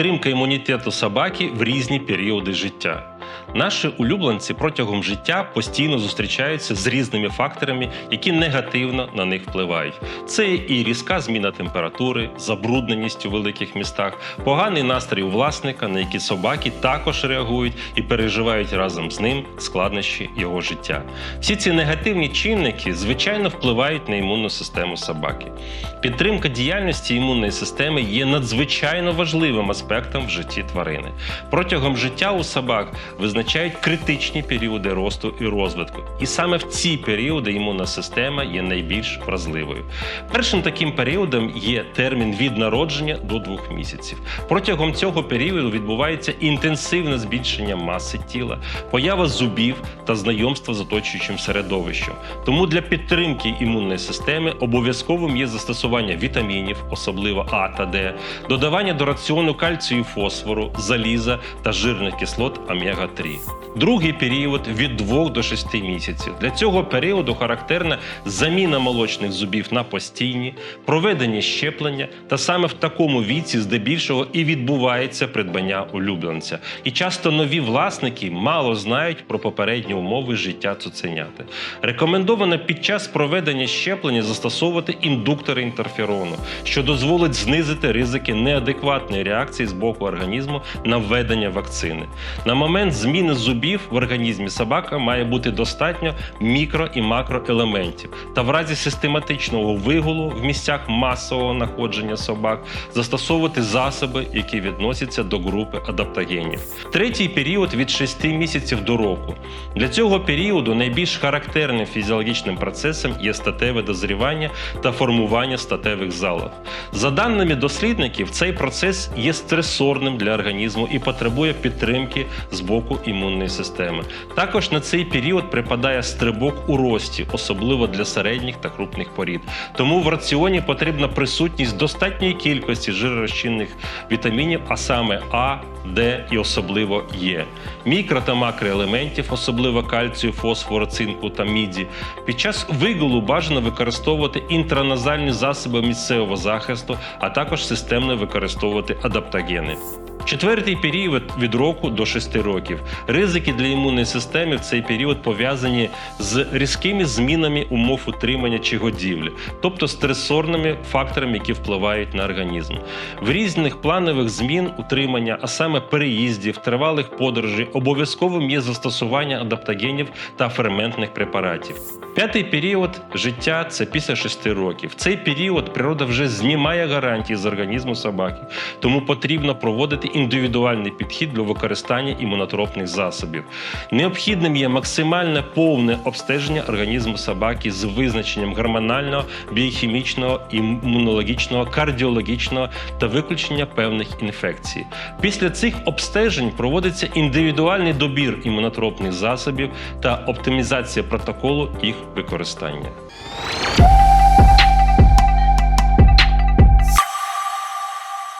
Підтримка імунітету собаки в різні періоди життя. Наші улюбленці протягом життя постійно зустрічаються з різними факторами, які негативно на них впливають. Це і різка зміна температури, забрудненість у великих містах, поганий настрій у власника, на які собаки також реагують і переживають разом з ним складнощі його життя. Всі ці негативні чинники звичайно впливають на імунну систему собаки. Підтримка діяльності імунної системи є надзвичайно важливим аспектом в житті тварини. Протягом життя у собак визначають критичні періоди росту і розвитку. І саме в ці періоди імунна система є найбільш вразливою. Першим таким періодом є термін від народження до двох місяців. Протягом цього періоду відбувається інтенсивне збільшення маси тіла, поява зубів та знайомство з оточуючим середовищем. Тому для підтримки імунної системи обов'язковим є застосування вітамінів, особливо А та Д, додавання до раціону кальцію, фосфору, заліза та жирних кислот омега-3. Другий період від 2 до 6 місяців. Для цього періоду характерна заміна молочних зубів на постійні, проведення щеплення, та саме в такому віці здебільшого і відбувається придбання улюбленця. І часто нові власники мало знають про попередні умови життя цуценяти. Рекомендовано під час проведення щеплення застосовувати індуктори інтерферону, що дозволить знизити ризики неадекватної реакції з боку організму на введення вакцини. На момент зміни зубів в організмі собака має бути достатньо мікро і макроелементів. Та в разі систематичного вигулу в місцях масового находження собак застосовувати засоби, які відносяться до групи адаптогенів. Третій період від 6 місяців до року. Для цього періоду найбільш характерним фізіологічним процесом є статеве дозрівання та формування статевих залоз. За даними дослідників, цей процес є стресорним для організму і потребує підтримки з боку імунної системи. Також на цей період припадає стрибок у рості, особливо для середніх та крупних порід. Тому в раціоні потрібна присутність достатньої кількості жиророзчинних вітамінів, а саме А, Д і особливо Е. Мікро та макроелементів, особливо кальцію, фосфору, цинку та міді. Під час вигулу бажано використовувати інтраназальні засоби місцевого захисту, а також системно використовувати адаптогени. Четвертий період від року до 6 років. Ризики для імунної системи в цей період пов'язані з різкими змінами умов утримання чи годівлі, тобто стресорними факторами, які впливають на організм. В різних планових змін утримання, а саме переїздів, тривалих подорожей, обов'язковим є застосування адаптогенів та ферментних препаратів. П'ятий період життя це після 6 років. В цей період природа вже знімає гарантії з організму собаки, тому потрібно проводити індивідуальний підхід для використання імунотропних засобів. Необхідним є максимальне повне обстеження організму собаки з визначенням гормонального, біохімічного, імунологічного, кардіологічного та виключення певних інфекцій. Після цих обстежень проводиться індивідуальний добір імунотропних засобів та оптимізація протоколу їх використання.